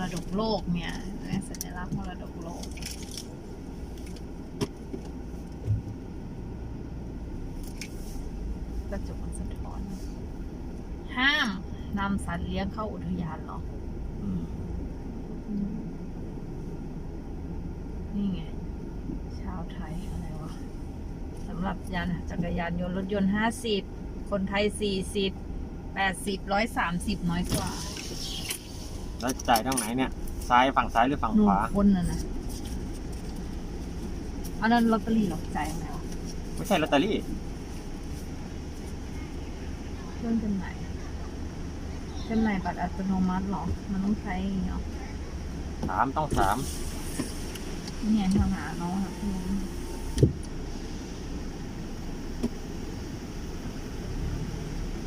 รดกโลกเนี่ยสัญลักษณ์มรดกโลก กระจกมันสะท้อน ห้ามนำสัตว์เลี้ยงเข้าอุทยานหรออืมนี่ไง ชาวไทยอะไรวะสำหรับยานจักรยานยนต์รถยนต์ห้าสิบคนไทยสี่สิบแปดสิบร้อยสามสิบน้อยกว่า แล้วจ่ายตรงไหนเนี่ย ซ้ายฝั่งซ้ายหรือฝั่งหนูขวาคนน่ะนะอันนั้นลอตเตอรี่เหรอจ่ายยังไงวะไม่ใช่ลอตเตอรี่เครื่องจำหน่ายจำหน่ายบัตรอัตโนมัติเหรอ มันต้องใช้อย่างเงี้ยเหรอสามต้องสามเนี่ยทางหาน้องอะพี่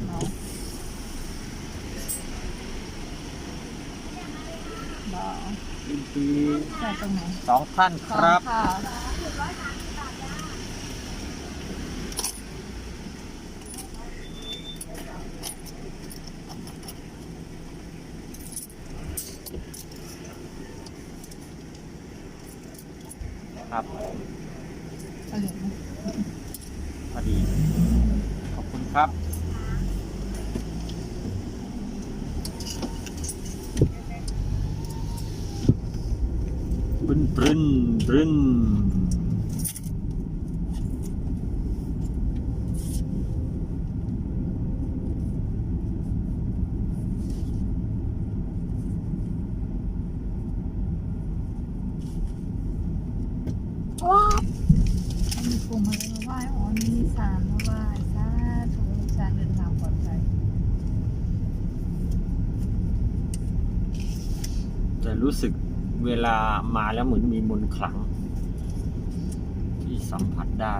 น้อง บอยินดีใช่ตรงไหนสองท่านครับค่ะครับเอาเหรียญมา พอดี ขอบคุณครับ บรึนบรึนบรึนว้าวมีกลุ่มอะไรมาไหว้อ๋อมีสารมาไหว้สาธุสารเดินทางปลอดภัยแต่รู้สึก เวลามาแล้วเหมือนมีมนขลัง ที่สัมผัสได้